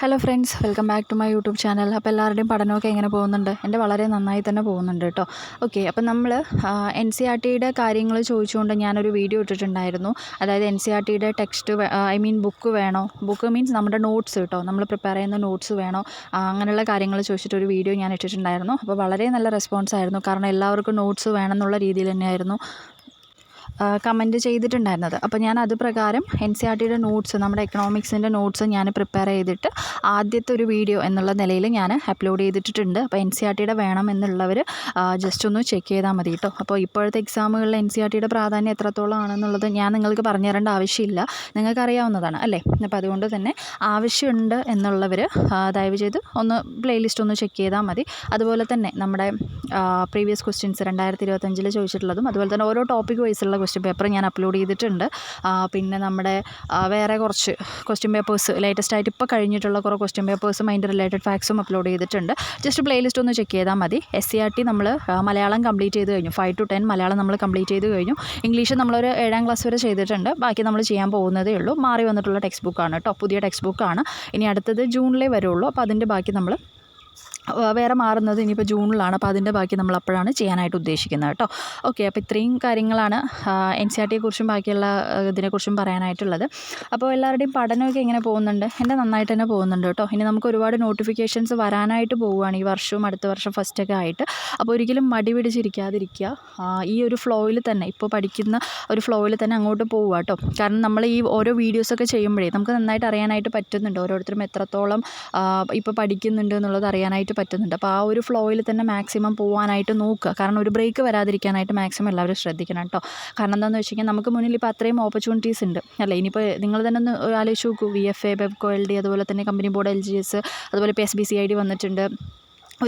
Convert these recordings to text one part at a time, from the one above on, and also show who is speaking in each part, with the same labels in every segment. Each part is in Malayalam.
Speaker 1: Hello friends welcome back to my YouTube channel അപ്പോൾ എല്ലാവരുടെയും പഠനമൊക്കെ എങ്ങനെ പോകുന്നുണ്ട്? എന്റെ വളരെ നന്നായി തന്നെ പോകുന്നുണ്ട് കേട്ടോ ഓക്കെ അപ്പോൾ നമ്മൾ എൻ സി ആർ ടിയുടെ കാര്യങ്ങൾ ചോദിച്ചുകൊണ്ട് ഞാനൊരു വീഡിയോ ഇട്ടിട്ടുണ്ടായിരുന്നു. അതായത് എൻ സി ആർ ടിയുടെ ടെക്സ്റ്റ് ഐ മീൻ ബുക്ക് വേണോ? ബുക്ക് മീൻസ് നമ്മുടെ നോട്ട്സ് കേട്ടോ നമ്മൾ പ്രിപ്പയർ ചെയ്യുന്ന നോട്ട്സ് വേണോ? അങ്ങനെയുള്ള കാര്യങ്ങൾ ചോദിച്ചിട്ട് ഒരു വീഡിയോ ഞാൻ ഇട്ടിട്ടുണ്ടായിരുന്നു. അപ്പോൾ വളരെ നല്ല റെസ്പോൺസ് ആയിരുന്നു. കാരണം എല്ലാവർക്കും നോട്ട്സ് വേണമെന്നുള്ള രീതിയിൽ തന്നെയായിരുന്നു. കമന്റ് ചെയ്തിട്ടുണ്ടായിരുന്നത്. അപ്പോൾ ഞാൻ അത് പ്രകാരം എൻ സി ആർ ടിയുടെ നോട്ട്സ് നമ്മുടെ എക്കണോമിക്സിന്റെ നോട്ട്സ് ഞാൻ പ്രിപ്പയർ ചെയ്തിട്ട് ആദ്യത്തെ ഒരു വീഡിയോ എന്നുള്ള നിലയിൽ ഞാൻ അപ്ലോഡ് ചെയ്തിട്ടുണ്ട് അപ്പോൾ എൻ സി ആർ ടിയുടെ വേണം എന്നുള്ളവർ ജസ്റ്റ് ഒന്ന് ചെക്ക് ചെയ്താൽ മതി കേട്ടോ അപ്പോൾ ഇപ്പോഴത്തെ എക്സാമുകളിൽ എൻ സി ആർ ടിയുടെ പ്രാധാന്യം എത്രത്തോളം ആണെന്നുള്ളത് ഞാൻ നിങ്ങൾക്ക് പറഞ്ഞു തരേണ്ട ആവശ്യമില്ല. നിങ്ങൾക്ക് അറിയാവുന്നതാണ് അല്ലേ? അപ്പോൾ അതുകൊണ്ട് തന്നെ ആവശ്യമുണ്ട് എന്നുള്ളവർ ദയവ് ചെയ്ത് ഒന്ന് പ്ലേലിസ്റ്റ് ഒന്ന് ചെക്ക് ചെയ്താൽ മതി. അതുപോലെ തന്നെ നമ്മുടെ പ്രീവിയസ് ക്വസ്റ്റ്യൻസ് രണ്ടായിരത്തി ഇരുപത്തഞ്ചിൽ ചോദിച്ചിട്ടുള്ളതും അതുപോലെ തന്നെ ഓരോ ടോപ്പിക് വൈസുള്ള ക്വസ്റ്റ്യൻ പേപ്പർ ഞാൻ അപ്ലോഡ് ചെയ്തിട്ടുണ്ട്. പിന്നെ നമ്മുടെ വേറെ കുറച്ച് ക്വസ്റ്റ്യൻ പേപ്പേഴ്സ് ലേറ്റസ്റ്റ് ആയിട്ട് ഇപ്പോൾ കഴിഞ്ഞിട്ടുള്ള കുറേ ക്വസ്റ്റ്യൻ പേപ്പേഴ്സും അതിന്റെ റിലേറ്റഡ് ഫാക്സും അപ്ലോഡ് ചെയ്തിട്ടുണ്ട്. ജസ്റ്റ് പ്ലേലിസ്റ്റ് ഒന്ന് ചെക്ക് ചെയ്താൽ മതി. എസ് സി ആർ ടി നമ്മൾ മലയാളം കംപ്ലീറ്റ് ചെയ്ത് കഴിഞ്ഞു. ഫൈവ് ടു ടെൻ മലയാളം നമ്മൾ കംപ്ലീറ്റ് ചെയ്ത് കഴിഞ്ഞു. ഇംഗ്ലീഷ് നമ്മളൊരു ഏഴാം ക്ലാസ് വരെ ചെയ്തിട്ടുണ്ട്. ബാക്കി നമ്മൾ ചെയ്യാൻ പോകുന്നതേ ഉള്ളൂ. മാറി വന്നിട്ടുള്ള ടെക്സ്റ്റ് ബുക്കാണ് കേട്ടോ പുതിയ ടെക്സ്റ്റ് ബുക്കാണ് ഇനി അടുത്തത് ജൂണിലേ വരുള്ളൂ. അപ്പോൾ അതിന്റെ ബാക്കി നമ്മൾ വേറെ മാറുന്നത് ഇനിയിപ്പോൾ ജൂണിലാണ്. അപ്പോൾ അതിന്റെ ബാക്കി നമ്മൾ അപ്പോഴാണ് ചെയ്യാനായിട്ട് ഉദ്ദേശിക്കുന്നത് കേട്ടോ. ഓക്കെ അപ്പോൾ ഇത്രയും കാര്യങ്ങളാണ് എൻ സി ആർ ടിയെക്കുറിച്ചും ബാക്കിയുള്ള ഇതിനെക്കുറിച്ചും പറയാനായിട്ടുള്ളത്. അപ്പോൾ എല്ലാവരുടെയും പഠനമൊക്കെ എങ്ങനെ പോകുന്നുണ്ട്? എന്റെ നന്നായിട്ട് തന്നെ പോകുന്നുണ്ട് കേട്ടോ. ഇനി നമുക്ക് ഒരുപാട് നോട്ടിഫിക്കേഷൻസ് വരാനായിട്ട് പോവുകയാണ് ഈ വർഷവും അടുത്ത വർഷം ഫസ്റ്റൊക്കെ ആയിട്ട്. അപ്പോൾ ഒരിക്കലും മടി പിടിച്ചിരിക്കാതിരിക്കുക. ഈ ഒരു ഫ്ലോയിൽ തന്നെ ഇപ്പോൾ പഠിക്കുന്ന ഒരു ഫ്ലോയിൽ തന്നെ അങ്ങോട്ട് പോവുക കേട്ടോ. കാരണം നമ്മൾ ഈ ഓരോ വീഡിയോസൊക്കെ ചെയ്യുമ്പോഴേ നമുക്ക് നന്നായിട്ട് അറിയാനായിട്ട് പറ്റുന്നുണ്ട്. ഓരോരുത്തരും എത്രത്തോളം ഇപ്പോൾ പഠിക്കുന്നുണ്ട് എന്നുള്ളത് അറിയാനായിട്ട് പറ്റുന്നുണ്ട്. അപ്പോൾ ആ ഒരു ഫ്ലോയിൽ തന്നെ മാക്സിമം പോകാനായിട്ട് നോക്കുക. കാരണം ഒരു ബ്രേക്ക് വരാതിരിക്കാനായിട്ട് മാക്സിമം എല്ലാവരും ശ്രദ്ധിക്കണം കേട്ടോ കാരണം എന്താണെന്ന് വെച്ച് കഴിഞ്ഞാൽ നമുക്ക് മുന്നിൽ ഇപ്പോൾ അത്രയും ഓപ്പർച്യൂണിറ്റീസ് ഉണ്ട്. അല്ലേ? ഇനിയിപ്പോൾ നിങ്ങൾ തന്നെ ഒന്ന് ആലോചിച്ച് നോക്കൂ. V F A Bevco L D അതുപോലെ തന്നെ company board L G S അതുപോലെ ഇപ്പോൾ S B C I D വന്നിട്ടുണ്ട്.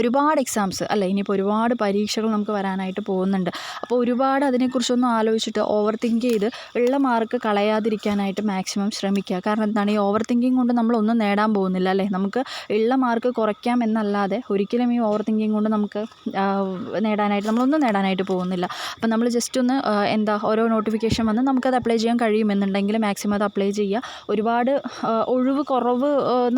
Speaker 1: ഒരുപാട് എക്സാംസ് അല്ല ഇനിയിപ്പോൾ ഒരുപാട് പരീക്ഷകൾ നമുക്ക് വരാനായിട്ട് പോകുന്നുണ്ട്. അപ്പോൾ ഒരുപാട് അതിനെക്കുറിച്ചൊന്നും ആലോചിച്ചിട്ട് ഓവർ തിങ്ക് ചെയ്ത് ഉള്ള മാർക്ക് കളയാതിരിക്കാനായിട്ട് മാക്സിമം ശ്രമിക്കുക. കാരണം എന്താണ്? ഈ ഓവർ തിങ്കിങ് കൊണ്ട് നമ്മളൊന്നും നേടാൻ പോകുന്നില്ല അല്ലേ? നമുക്ക് ഉള്ള മാർക്ക് കുറയ്ക്കാം എന്നല്ലാതെ ഒരിക്കലും ഈ ഓവർ തിങ്കിങ് കൊണ്ട് നമുക്ക് നേടാനായിട്ട് നമ്മളൊന്നും നേടാനായിട്ട് പോകുന്നില്ല. അപ്പോൾ നമ്മൾ ജസ്റ്റ് ഒന്ന് എന്താ ഓരോ നോട്ടിഫിക്കേഷൻ വന്ന് നമുക്കത് അപ്ലൈ ചെയ്യാൻ കഴിയുമെന്നുണ്ടെങ്കിൽ മാക്സിമം അത് അപ്ലൈ ചെയ്യുക. ഒരുപാട് ഒഴിവ് കുറവ്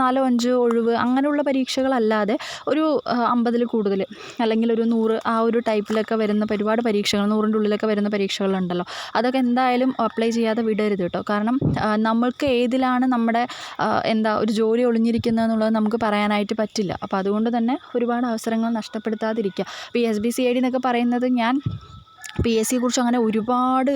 Speaker 1: നാലോ അഞ്ചോ ഒഴിവ് അങ്ങനെയുള്ള പരീക്ഷകളല്ലാതെ ഒരു അമ്പതിൽ കൂടുതൽ അല്ലെങ്കിൽ ഒരു നൂറ് ആ ഒരു ടൈപ്പിലൊക്കെ വരുന്ന ഒരുപാട് പരീക്ഷകൾ നൂറിന്റെ ഉള്ളിലൊക്കെ വരുന്ന പരീക്ഷകളുണ്ടല്ലോ. അതൊക്കെ എന്തായാലും അപ്ലൈ ചെയ്യാതെ വിടരുത് കേട്ടോ. കാരണം നമ്മൾക്ക് ഏതിലാണ് നമ്മുടെ എന്താ ഒരു ജോലി ഒളിഞ്ഞിരിക്കുന്നത് എന്നുള്ളത് നമുക്ക് പറയാനായിട്ട് പറ്റില്ല. അപ്പോൾ അതുകൊണ്ട് തന്നെ ഒരുപാട് അവസരങ്ങൾ നഷ്ടപ്പെടുത്താതിരിക്കുക. ഇപ്പോൾ S B C I D എന്നൊക്കെ പറയുന്നത് ഞാൻ പി എസ് സിയെ കുറിച്ച് അങ്ങനെ ഒരുപാട്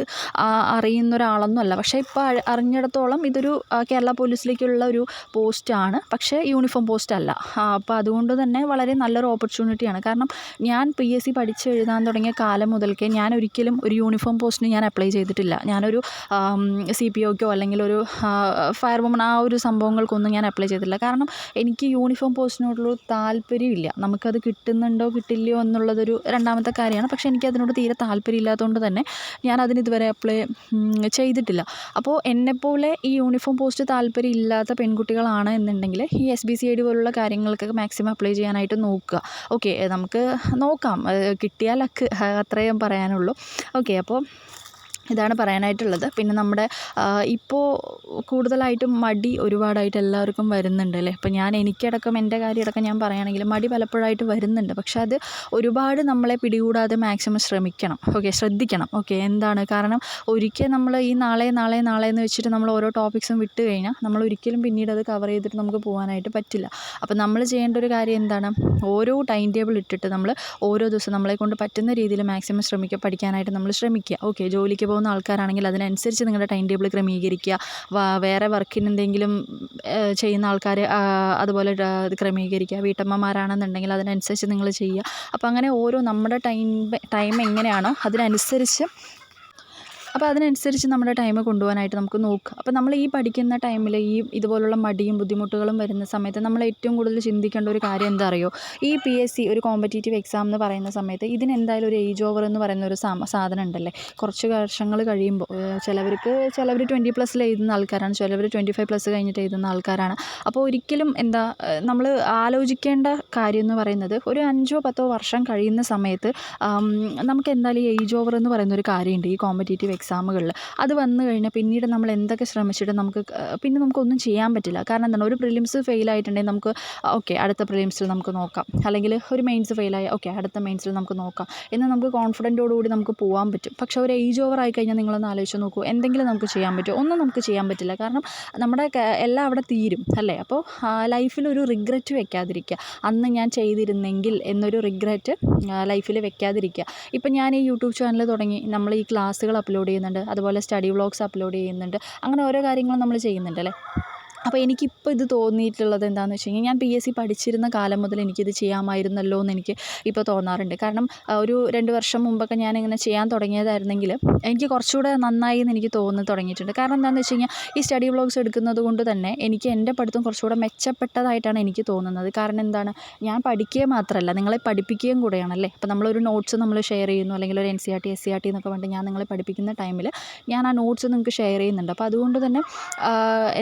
Speaker 1: അറിയുന്ന ഒരാളൊന്നും അല്ല. പക്ഷേ ഇപ്പോൾ അറിഞ്ഞിടത്തോളം ഇതൊരു കേരള പോലീസിലേക്കുള്ള ഒരു പോസ്റ്റാണ്. പക്ഷേ യൂണിഫോം പോസ്റ്റ് അല്ല അപ്പോൾ അതുകൊണ്ട് തന്നെ വളരെ നല്ലൊരു ഓപ്പർച്യൂണിറ്റിയാണ്. കാരണം ഞാൻ പി എസ് സി പഠിച്ച് എഴുതാൻ തുടങ്ങിയ കാലം മുതൽക്കേ ഞാൻ ഒരിക്കലും ഒരു യൂണിഫോം പോസ്റ്റിന് ഞാൻ അപ്ലൈ ചെയ്തിട്ടില്ല. ഞാനൊരു സി പി ഒക്കോ അല്ലെങ്കിൽ ഒരു ഫയർ വുമൺ ആ ഒരു സംഭവങ്ങൾക്കൊന്നും ഞാൻ അപ്ലൈ ചെയ്തിട്ടില്ല. കാരണം എനിക്ക് യൂണിഫോം പോസ്റ്റിനോടുള്ള താല്പര്യമില്ല. നമുക്കത് കിട്ടുന്നുണ്ടോ കിട്ടില്ലയോ എന്നുള്ളതൊരു രണ്ടാമത്തെ കാര്യമാണ്. പക്ഷേ എനിക്കതിനോട് തീരെ താല്പര്യം ഇല്ലാത്തതുകൊണ്ട് തന്നെ ഞാൻ അതിന് ഇതുവരെ അപ്ലൈ ചെയ്തിട്ടില്ല. അപ്പോൾ എന്നെപ്പോലെ ഈ യൂണിഫോം പോസ്റ്റ് താല്പര്യം ഇല്ലാത്ത പെൺകുട്ടികളാണ് എന്നുണ്ടെങ്കിൽ ഈ S B C I D പോലുള്ള കാര്യങ്ങൾക്കൊക്കെ മാക്സിമം അപ്ലൈ ചെയ്യാനായിട്ട് നോക്കുക. ഓക്കെ നമുക്ക് നോക്കാം. കിട്ടിയാൽ ലക്ക് അത്രയും പറയാനുള്ളൂ. ഓക്കെ അപ്പോൾ ഇതാണ് പറയാനായിട്ടുള്ളത്. പിന്നെ നമ്മുടെ ഇപ്പോൾ കൂടുതലായിട്ടും മടി ഒരുപാടായിട്ട് എല്ലാവർക്കും വരുന്നുണ്ട് അല്ലേ? ഇപ്പോൾ ഞാൻ എനിക്കടക്കം എന്റെ കാര്യമടക്കം ഞാൻ പറയുകയാണെങ്കിൽ മടി പലപ്പോഴായിട്ട് വരുന്നുണ്ട്. പക്ഷെ അത് ഒരുപാട് നമ്മളെ പിടികൂടാതെ മാക്സിമം ശ്രമിക്കണം. ഓക്കെ ശ്രദ്ധിക്കണം. ഓക്കെ എന്താണ്? കാരണം ഒരിക്കൽ നമ്മൾ ഈ നാളെ നാളെ നാളെ എന്ന് വെച്ചിട്ട് നമ്മൾ ഓരോ ടോപ്പിക്സും വിട്ട് കഴിഞ്ഞാൽ നമ്മൾ ഒരിക്കലും പിന്നീട് അത് കവർ ചെയ്തിട്ട് നമുക്ക് പോകാനായിട്ട് പറ്റില്ല. അപ്പോൾ നമ്മൾ ചെയ്യേണ്ട ഒരു കാര്യം എന്താണ്? ഓരോ ടൈം ടേബിൾ ഇട്ടിട്ട് നമ്മൾ ഓരോ ദിവസം നമ്മളെ കൊണ്ട് പറ്റുന്ന രീതിയിൽ മാക്സിമം ശ്രമിക്കുക പഠിക്കാനായിട്ട് നമ്മൾ ശ്രമിക്കുക ഓക്കെ ജോലിക്ക് പോകുന്ന ആൾക്കാരാണെങ്കിൽ അതിനനുസരിച്ച് നിങ്ങളുടെ ടൈം ടേബിൾ ക്രമീകരിക്കുക. വേറെ വർക്കിന് എന്തെങ്കിലും ചെയ്യുന്ന ആൾക്കാർ അതുപോലെ ക്രമീകരിക്കുക. വീട്ടമ്മമാരാണെന്നുണ്ടെങ്കിൽ അതിനനുസരിച്ച് നിങ്ങൾ ചെയ്യുക. അപ്പോൾ അങ്ങനെ ഓരോ നമ്മുടെ ടൈം ടൈം എങ്ങനെയാണോ അതിനനുസരിച്ച് അപ്പോൾ അതിനനുസരിച്ച് നമ്മുടെ ടൈം കൊണ്ടുപോകാനായിട്ട് നമുക്ക് നോക്കാം. അപ്പോൾ നമ്മൾ ഈ പഠിക്കുന്ന ടൈമിൽ ഈ ഇതുപോലുള്ള മടിയും ബുദ്ധിമുട്ടുകളും വരുന്ന സമയത്ത് നമ്മൾ ഏറ്റവും കൂടുതൽ ചിന്തിക്കേണ്ട ഒരു കാര്യം എന്താ അറിയോ? ഈ പി എസ് സി ഒരു കോമ്പറ്റേറ്റീവ് എക്സാം എന്ന് പറയുന്ന സമയത്ത് ഇതിന് എന്തായാലും ഒരു ഏജ് ഓവർ എന്ന് പറയുന്ന ഒരു സാധനം ഉണ്ടല്ലേ? കുറച്ച് വർഷങ്ങൾ കഴിയുമ്പോൾ ചിലവർക്ക് ചിലവർ ട്വന്റി പ്ലസ്സിൽ എഴുതുന്ന ആൾക്കാരാണ് ചിലവർ ട്വന്റി ഫൈവ് പ്ലസ് കഴിഞ്ഞിട്ട് എഴുതുന്ന ആൾക്കാരാണ്. അപ്പോൾ ഒരിക്കലും എന്താ നമ്മൾ ആലോചിക്കേണ്ട കാര്യം എന്ന് പറയുന്നത് ഒരു അഞ്ചോ പത്തോ വർഷം കഴിയുന്ന സമയത്ത് നമുക്ക് എന്തായാലും ഏജ് ഓവർ എന്ന് പറയുന്ന ഒരു കാര്യമുണ്ട് ഈ കോമ്പറ്റേറ്റീവ് എക്സാമുകളിൽ അത് വന്നു കഴിഞ്ഞാൽ പിന്നീട് നമ്മൾ എന്തൊക്കെ ശ്രമിച്ചിട്ട് നമുക്ക് പിന്നെ നമുക്കൊന്നും ചെയ്യാൻ പറ്റില്ല. കാരണം എന്താണ്? ഒരു പ്രിലിംസ് ഫെയിൽ ആയിട്ടുണ്ടെങ്കിൽ നമുക്ക് ഓക്കെ അടുത്ത പ്രിലിംസിൽ നമുക്ക് നോക്കാം. അല്ലെങ്കിൽ ഒരു മെയിൻസ് ഫെയിലായി ഓക്കെ അടുത്ത മെയിൻസിൽ നമുക്ക് നോക്കാം. എന്ന് നമുക്ക് കോൺഫിഡന്റോടുകൂടി നമുക്ക് പോകാൻ പറ്റും. പക്ഷേ ഒരു ഏജ് ഓവർ ആയി കഴിഞ്ഞാൽ നിങ്ങളൊന്ന് ആലോചിച്ച് നോക്കൂ. എന്തെങ്കിലും നമുക്ക് ചെയ്യാൻ പറ്റുമോ? ഒന്നും നമുക്ക് ചെയ്യാൻ പറ്റില്ല. കാരണം നമ്മുടെ എല്ലാം അവിടെ തീരും അല്ലേ? അപ്പോൾ ലൈഫിലൊരു റിഗ്രറ്റ് വെക്കാതിരിക്കുക. അന്ന് ഞാൻ ചെയ്തിരുന്നെങ്കിൽ എന്നൊരു റിഗ്രറ്റ് ലൈഫിൽ വെക്കാതിരിക്കുക. ഇപ്പം ഞാൻ ഈ യൂട്യൂബ് ചാനൽ തുടങ്ങി. നമ്മൾ ഈ ക്ലാസ്സുകൾ അപ്ലോഡ് ചെയ്യുന്നുണ്ട്. അതുപോലെ സ്റ്റഡി വ്ളോഗ്സ് അപ്ലോഡ് ചെയ്യുന്നുണ്ട്. അങ്ങനെ ഓരോ കാര്യങ്ങളും നമ്മൾ ചെയ്യുന്നുണ്ട് അല്ലേ? അപ്പോൾ എനിക്കിപ്പോൾ ഇത് തോന്നിയിട്ടുള്ളത് എന്താണെന്ന് വെച്ച് കഴിഞ്ഞാൽ ഞാൻ പി എസ് സി പഠിച്ചിരുന്ന കാലം മുതൽ എനിക്കിത് ചെയ്യാമായിരുന്നല്ലോ എന്ന് എനിക്ക് ഇപ്പോൾ തോന്നാറുണ്ട്. കാരണം ഒരു രണ്ട് വർഷം മുമ്പൊക്കെ ഇങ്ങനെ ചെയ്യാൻ തുടങ്ങിയതായിരുന്നെങ്കിൽ എനിക്ക് കുറച്ചുകൂടെ നന്നായി എന്ന് എനിക്ക് തോന്നി തുടങ്ങിയിട്ടുണ്ട്. കാരണം എന്താണെന്ന് വെച്ച് കഴിഞ്ഞാൽ ഈ സ്റ്റഡി വ്ളോഗ്സ് എടുക്കുന്നത് കൊണ്ട് തന്നെ എനിക്ക് എന്റെ പഠിത്തം കുറച്ചുകൂടെ മെച്ചപ്പെട്ടതായിട്ടാണ് എനിക്ക് തോന്നുന്നത്. കാരണം എന്താണ്? ഞാൻ പഠിക്കുക മാത്രമല്ല നിങ്ങളെ പഠിപ്പിക്കുകയും കൂടെയാണല്ലേ? അപ്പോൾ നമ്മളൊരു നോട്ട്സ് നമ്മൾ ഷെയർ ചെയ്യുന്നു അല്ലെങ്കിൽ ഒരു N C R T S C R T എന്നൊക്കെ പറഞ്ഞിട്ട് ഞാൻ നിങ്ങളെ പഠിപ്പിക്കുന്ന ടൈമിൽ ഞാൻ ആ നോട്ട്സ് നിങ്ങൾക്ക് ഷെയർ ചെയ്യുന്നുണ്ട്. അപ്പോൾ അതുകൊണ്ട് തന്നെ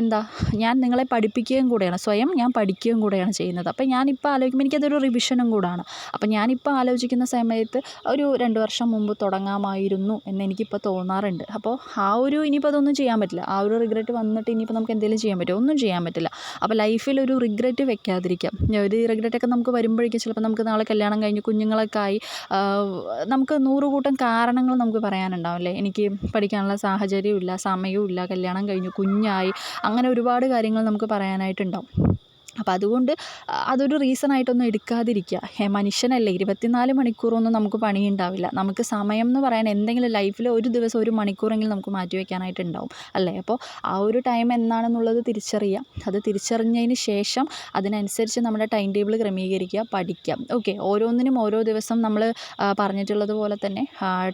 Speaker 1: എന്താ ഞാൻ നിങ്ങളെ പഠിപ്പിക്കുകയും കൂടെയാണ്. സ്വയം ഞാൻ പഠിക്കുകയും കൂടെയാണ് ചെയ്യുന്നത്. അപ്പോൾ ഞാനിപ്പോൾ ആലോചിക്കുമ്പോൾ എനിക്കതൊരു റിവിഷനും കൂടാണ്. അപ്പോൾ ഞാനിപ്പോൾ ആലോചിക്കുന്ന സമയത്ത് ഒരു രണ്ട് വർഷം മുമ്പ് തുടങ്ങാമായിരുന്നു എന്ന് എനിക്കിപ്പോൾ തോന്നാറുണ്ട്. അപ്പോൾ ആ ഒരു ഇനിയിപ്പോൾ അതൊന്നും ചെയ്യാൻ പറ്റില്ല. ആ ഒരു റിഗ്രറ്റ് വന്നിട്ട് ഇനിയിപ്പോൾ നമുക്ക് എന്തെങ്കിലും ചെയ്യാൻ പറ്റുമോ? ഒന്നും ചെയ്യാൻ പറ്റില്ല. അപ്പോൾ ലൈഫിൽ ഒരു റിഗ്രറ്റ് വെക്കാതിരിക്കാം. ഒരു റിഗ്രറ്റൊക്കെ നമുക്ക് വരുമ്പോഴേക്കും ചിലപ്പോൾ നമുക്ക് നാളെ കല്യാണം കഴിഞ്ഞ് കുഞ്ഞുങ്ങളൊക്കെ ആയി നമുക്ക് നൂറുകൂട്ടം കാരണങ്ങൾ നമുക്ക് പറയാനുണ്ടാവും അല്ലേ? എനിക്ക് പഠിക്കാനുള്ള സാഹചര്യമില്ല സമയവും ഇല്ല കല്യാണം കഴിഞ്ഞു കുഞ്ഞായി അങ്ങനെ ഒരുപാട് കാര്യങ്ങൾ നമുക്ക് പറയാനായിട്ടുണ്ടാവും. അപ്പോൾ അതുകൊണ്ട് അതൊരു റീസണായിട്ടൊന്നും എടുക്കാതിരിക്കുക. മനുഷ്യനല്ലേ ഇരുപത്തിനാല് മണിക്കൂറൊന്നും നമുക്ക് പണിയുണ്ടാവില്ല. നമുക്ക് സമയം എന്ന് പറയാൻ എന്തെങ്കിലും ലൈഫിൽ ഒരു ദിവസം ഒരു മണിക്കൂറെങ്കിലും നമുക്ക് മാറ്റി വയ്ക്കാനായിട്ടുണ്ടാവും അല്ലേ? അപ്പോൾ ആ ഒരു ടൈം എന്നാണെന്നുള്ളത് തിരിച്ചറിയുക അത് തിരിച്ചറിഞ്ഞതിന് ശേഷം അതിനനുസരിച്ച് നമ്മുടെ ടൈം ടേബിൾ ക്രമീകരിക്കുക പഠിക്കുക. ഓക്കെ ഓരോന്നിനും ഓരോ ദിവസം നമ്മൾ പറഞ്ഞിട്ടുള്ളത് പോലെ തന്നെ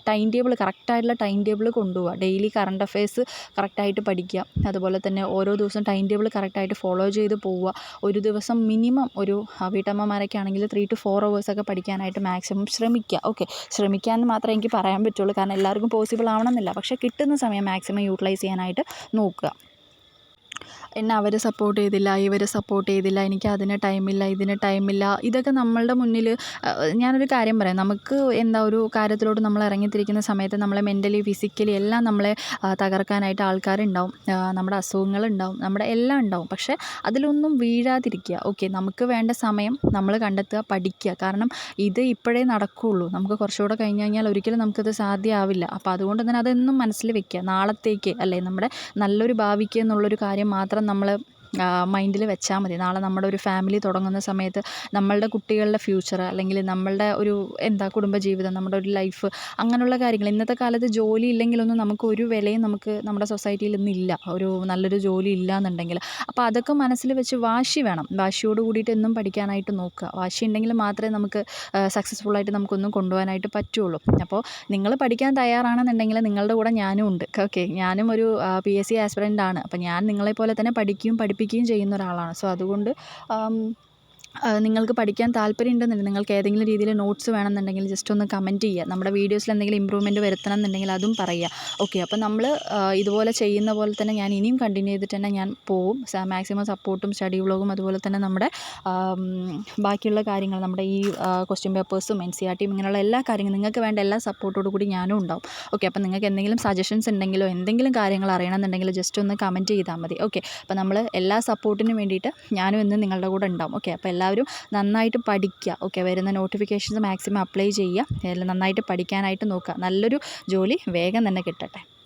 Speaker 1: ടൈം ടേബിൾ കറക്റ്റായിട്ടുള്ള ടൈം ടേബിൾ കൊണ്ടുപോവുക. ഡെയിലി കറണ്ട് അഫയേഴ്സ് കറക്റ്റായിട്ട് പഠിക്കുക. അതുപോലെ തന്നെ ഓരോ ദിവസം ടൈം ടേബിൾ കറക്റ്റായിട്ട് ഫോളോ ചെയ്ത് പോവുക. ഒരു ദിവസം മിനിമം ഒരു വീട്ടമ്മമാരൊക്കെ ആണെങ്കിൽ ത്രീ ടു ഫോർ ഒക്കെ പഠിക്കാനായിട്ട് മാക്സിമം ശ്രമിക്കുക. ഓക്കെ ശ്രമിക്കുക എന്ന് മാത്രമേ എനിക്ക് പറയാൻ പറ്റുള്ളൂ. കാരണം എല്ലാവർക്കും പോസിബിൾ ആവണമെന്നില്ല. പക്ഷേ കിട്ടുന്ന സമയം മാക്സിമം യൂട്ടിലൈസ് ചെയ്യാനായിട്ട് നോക്കുക. എന്നെ അവർ സപ്പോർട്ട് ചെയ്തില്ല ഇവർ സപ്പോർട്ട് ചെയ്തില്ല എനിക്ക് അതിന് ടൈമില്ല ഇതിന് ടൈമില്ല ഇതൊക്കെ നമ്മളുടെ മുന്നിൽ ഞാനൊരു കാര്യം പറയാം. നമുക്ക് എന്താ ഒരു കാര്യത്തിലോട്ട് നമ്മൾ ഇറങ്ങിത്തിരിക്കുന്ന സമയത്ത് നമ്മളെ മെന്റലി ഫിസിക്കലി എല്ലാം നമ്മളെ തകർക്കാനായിട്ട് ആൾക്കാരുണ്ടാവും. നമ്മുടെ അസുഖങ്ങളുണ്ടാവും. നമ്മുടെ എല്ലാം ഉണ്ടാവും. പക്ഷേ അതിലൊന്നും വീഴാതിരിക്കുക. ഓക്കെ നമുക്ക് വേണ്ട സമയം നമ്മൾ കണ്ടെത്തുക പഠിക്കുക. കാരണം ഇത് ഇപ്പോഴേ നടക്കുകയുള്ളൂ നമുക്ക് കുറച്ചുകൂടെ കഴിഞ്ഞ് കഴിഞ്ഞാൽ ഒരിക്കലും നമുക്കത് സാധ്യമാവില്ല അപ്പോൾ അതുകൊണ്ട് തന്നെ അതെന്നും മനസ്സിൽ വെക്കുക. നാളത്തേക്ക് അല്ലേ നമ്മുടെ നല്ലൊരു ഭാവിക്ക് എന്നുള്ളൊരു കാര്യം മാത്രം നമ്മൾ മൈൻഡിൽ വെച്ചാൽ മതി. നാളെ നമ്മുടെ ഒരു ഫാമിലി തുടങ്ങുന്ന സമയത്ത് നമ്മളുടെ കുട്ടികളുടെ ഫ്യൂച്ചർ അല്ലെങ്കിൽ നമ്മളുടെ ഒരു എന്താ കുടുംബജീവിതം നമ്മുടെ ഒരു ലൈഫ് അങ്ങനെയുള്ള കാര്യങ്ങൾ. ഇന്നത്തെ കാലത്ത് ജോലി ഇല്ലെങ്കിലൊന്നും നമുക്ക് ഒരു വിലയും നമുക്ക് നമ്മുടെ സൊസൈറ്റിയിൽ ഇന്നില്ല. ഒരു നല്ലൊരു ജോലി ഇല്ല എന്നുണ്ടെങ്കിൽ അപ്പോൾ അതൊക്കെ മനസ്സിൽ വെച്ച് വാശി വേണം. വാശിയോട് കൂടിയിട്ട് എന്നും പഠിക്കാനായിട്ട് നോക്കുക. വാശി ഉണ്ടെങ്കിൽ മാത്രമേ നമുക്ക് സക്സസ്ഫുള്ളായിട്ട് നമുക്കൊന്നും കൊണ്ടുപോകാനായിട്ട് പറ്റുള്ളൂ. അപ്പോൾ നിങ്ങൾ പഠിക്കാൻ തയ്യാറാണെന്നുണ്ടെങ്കിൽ നിങ്ങളുടെ കൂടെ ഞാനും ഉണ്ട്. ഓക്കെ. ഞാനും ഒരു പി എസ് സി ആസ്പിറന്റ് ആണ്. അപ്പോൾ ഞാൻ നിങ്ങളെപ്പോലെ തന്നെ പഠിക്കുകയും പഠിപ്പിക്കുകയും ചെയ്യുന്ന ഒരാളാണ്. സോ അതുകൊണ്ട് നിങ്ങൾക്ക് പഠിക്കാൻ താല്പര്യം നിങ്ങൾക്ക് ഏതെങ്കിലും രീതിയിൽ നോട്ട്സ് വേണമെന്നുണ്ടെങ്കിൽ ജസ്റ്റ് ഒന്ന് കമന്റ് ചെയ്യുക. നമ്മുടെ വീഡിയോസിൽ എന്തെങ്കിലും ഇമ്പ്രൂവ്മെന്റ് വരുത്തണം എന്നുണ്ടെങ്കിൽ അതും പറയുക. ഓക്കെ അപ്പോൾ നമ്മൾ ഇതുപോലെ ചെയ്യുന്ന പോലെ തന്നെ ഞാൻ ഇനിയും കണ്ടിന്യൂ ചെയ്തിട്ട് തന്നെ ഞാൻ പോവും. മാക്സിമം സപ്പോർട്ടും സ്റ്റഡി വ്ളോഗും അതുപോലെ തന്നെ നമ്മുടെ ബാക്കിയുള്ള കാര്യങ്ങൾ നമ്മുടെ ഈ ക്വസ്റ്റ്യൻ പേപ്പേഴ്സും എൻ സി ആർ ടിയും ഇങ്ങനെയുള്ള എല്ലാ കാര്യങ്ങളും നിങ്ങൾക്ക് വേണ്ട എല്ലാ സപ്പോർട്ടോടു കൂടി ഞാനും ഉണ്ടാവും. ഓക്കെ അപ്പോൾ നിങ്ങൾക്ക് എന്തെങ്കിലും സജഷൻസ് ഉണ്ടെങ്കിലോ എന്തെങ്കിലും കാര്യങ്ങൾ അറിയണമെന്നുണ്ടെങ്കിൽ ജസ്റ്റ് ഒന്ന് കമന്റ് ചെയ്താൽ മതി. ഓക്കെ അപ്പോൾ നമ്മൾ എല്ലാ സപ്പോർട്ടിനും വേണ്ടിയിട്ട് ഞാനും ഇന്ന് നിങ്ങളുടെ കൂടെ ഉണ്ടാവും. ഓക്കെ അപ്പോൾ എല്ലാവരും നന്നായിട്ട് പഠിക്കുക. ഓക്കെ വരുന്ന നോട്ടിഫിക്കേഷൻസ് മാക്സിമം അപ്ലൈ ചെയ്യുക. നന്നായിട്ട് പഠിക്കാനായിട്ട് നോക്കുക. നല്ലൊരു ജോലി വേഗം തന്നെ കിട്ടട്ടെ.